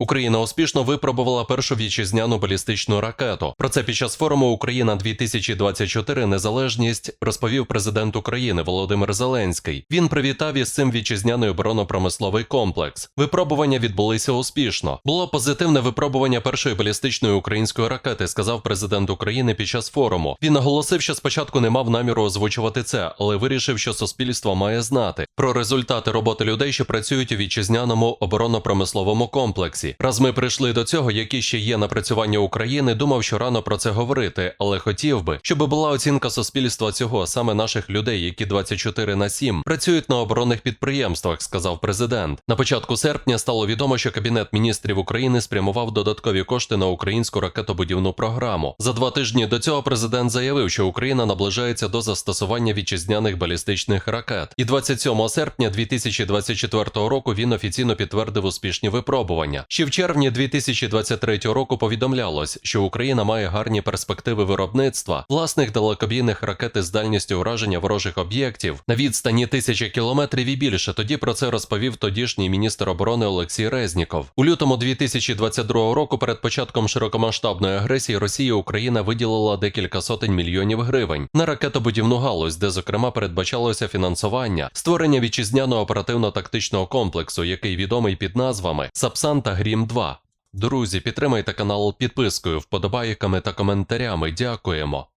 Україна успішно випробувала першу вітчизняну балістичну ракету. Про це під час форуму Україна 2024 Незалежність розповів президент України Володимир Зеленський. Він привітав із цим вітчизняний оборонно-промисловий комплекс. Випробування відбулися успішно. Було позитивне випробування першої балістичної української ракети, сказав президент України під час форуму. Він наголосив, що спочатку не мав наміру озвучувати це, але вирішив, що суспільство має знати про результати роботи людей, що працюють у вітчизняному оборонно-промисловому комплексі. Раз ми прийшли до цього, які ще є напрацювання України, думав, що рано про це говорити, але хотів би, щоб була оцінка суспільства цього, саме наших людей, які 24 на 7 працюють на оборонних підприємствах, сказав президент. На початку серпня стало відомо, що Кабінет міністрів України спрямував додаткові кошти на українську ракетобудівну програму. За два тижні до цього президент заявив, що Україна наближається до застосування вітчизняних балістичних ракет. І 27 серпня 2024 року він офіційно підтвердив успішні випробування. Ще в червні 2023 року повідомлялось, що Україна має гарні перспективи виробництва власних далекобійних ракет із дальністю ураження ворожих об'єктів на відстані тисячі кілометрів і більше. Тоді про це розповів тодішній міністр оборони Олексій Резніков. У лютому 2022 року, перед початком широкомасштабної агресії Росії, Україна виділила декілька сотень мільйонів гривень на ракетобудівну галузь, де зокрема передбачалося фінансування створення вітчизняного оперативно-тактичного комплексу, який відомий під назвами Сапсан та Грім 2 Друзі, підтримайте канал підпискою, вподобайками та коментарями. Дякуємо.